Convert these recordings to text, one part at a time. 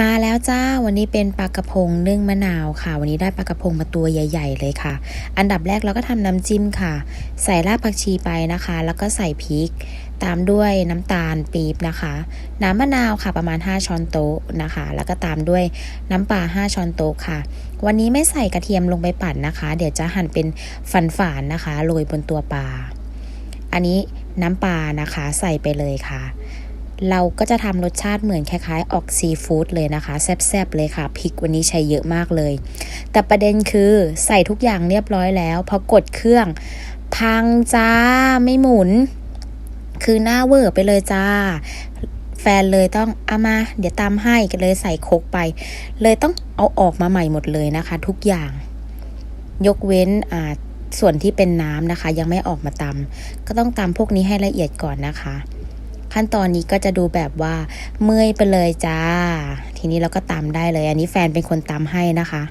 มาแล้วจ้าวันนี้เป็นปลากระพงนึ่งมะนาวค่ะ วันนี้ได้ปลากระพงมาตัวใหญ่ ๆ เลยค่ะ อันดับแรกเราก็ทำน้ำจิ้มค่ะ ใส่รากผักชีไปนะคะ แล้วก็ใส่พริก ตามด้วยน้ำตาลปี๊บนะคะ น้ำมะนาวค่ะประมาณ 5 ช้อนโต๊ะนะคะ แล้วก็ตามด้วยน้ำปลา5 ช้อนโต๊ะค่ะ วันนี้ไม่ใส่กระเทียมลงไปปั่นนะคะ เดี๋ยวจะหั่นเป็นฝานๆนะคะโรยบนตัวปลาอันนี้น้ำปลานะคะใส่ไปเลยค่ะ เราก็จะทำรสชาติเหมือนคล้ายๆ ออกซีฟู้ดเลยนะคะ แซ่บๆเลยค่ะพริกวันนี้ใช้เยอะมากเลย แต่ประเด็นคือใส่ทุกอย่างเรียบร้อยแล้วพอกดเครื่อง พังจ้าไม่หมุน คือหน้าเวอร์ไปเลยจ้า แฟนเลยต้องเอามา เดี๋ยวตามให้ก็เลยใส่โคกไป เลยต้องเอาออกมาใหม่หมดเลยนะคะ ทุกอย่าง ยกเว้นอ่าส่วนที่เป็นน้ำนะคะ ยังไม่ออกมาตำก็ต้องตำพวกนี้ให้ละเอียดก่อนนะคะ ขั้นตอนนี้ก็จะดูแบบว่าเมื่อยไปเลยจ้า ทีนี้เราก็ตำได้เลย อันนี้แฟนเป็นคนตำให้นะคะ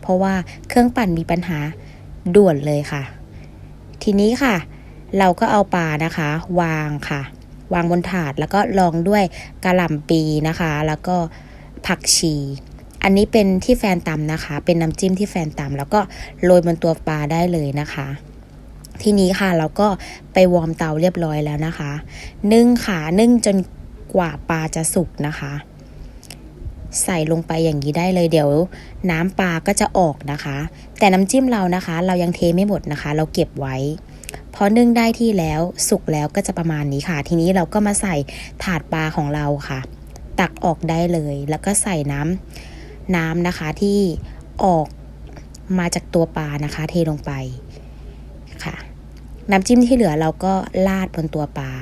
เพราะว่าเครื่องปั่นมีปัญหาด่วนเลยค่ะ ทีนี้ค่ะ เราก็เอาปลานะคะ วางค่ะ วางบนถาดแล้วก็ลองด้วยกระหล่ำปีนะคะ แล้วก็ผักชี อันนี้เป็นที่แฟนตำนะคะ เป็นน้ำจิ้มที่แฟนตำแล้วก็โรยบนตัวปลาได้เลยนะคะ ทีนี้ค่ะเราก็ไปวอร์มเตาเรียบร้อยแล้วนะคะ นึ่งขานึ่งจนกว่าปลาจะสุกนะคะ ใส่ลงไปอย่างนี้ได้เลยเดี๋ยว น้ำปลาก็จะออกนะคะ แต่น้ำจิ้มเรานะคะ เรายังเทไม่หมดนะคะ เราเก็บไว้พอนึ่งได้ที่แล้วสุกแล้วก็จะประมาณนี้ค่ะ ทีนี้เราก็มาใส่ถาดปลาของเราค่ะ ตักออกได้เลย แล้วก็ใส่น้ำน้ำนะคะที่ออกมาจากตัวปลานะคะ เทลงไป น้ำจิ้มที่เหลือเราก็ราดบนตัวปลา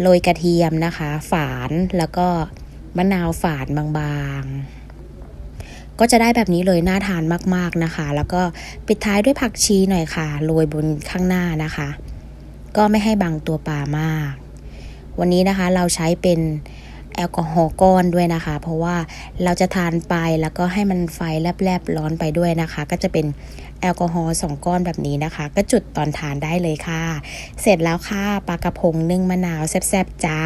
โรยกระเทียมนะคะ ฝานแล้วก็มะนาวฝานบางๆ ก็จะได้แบบนี้เลยน่าทานมากๆนะคะ แล้วก็ปิดท้ายด้วยผักชีหน่อยค่ะโรยบนข้างหน้านะคะ ก็ไม่ให้บังตัวปลามาก วันนี้นะคะเราใช้เป็น แอลกอฮอล์ก้อนด้วยนะคะ เพราะว่าเราจะทานไปแล้วก็ให้มันไฟแลบๆร้อนไปด้วยนะคะ ก็จะเป็นแอลกอฮอล์สองก้อนแบบนี้นะคะ ก็จุดตอนทานได้เลยค่ะ เสร็จแล้วค่ะปลากระพงนึ่งมะนาวแซ่บๆจ้า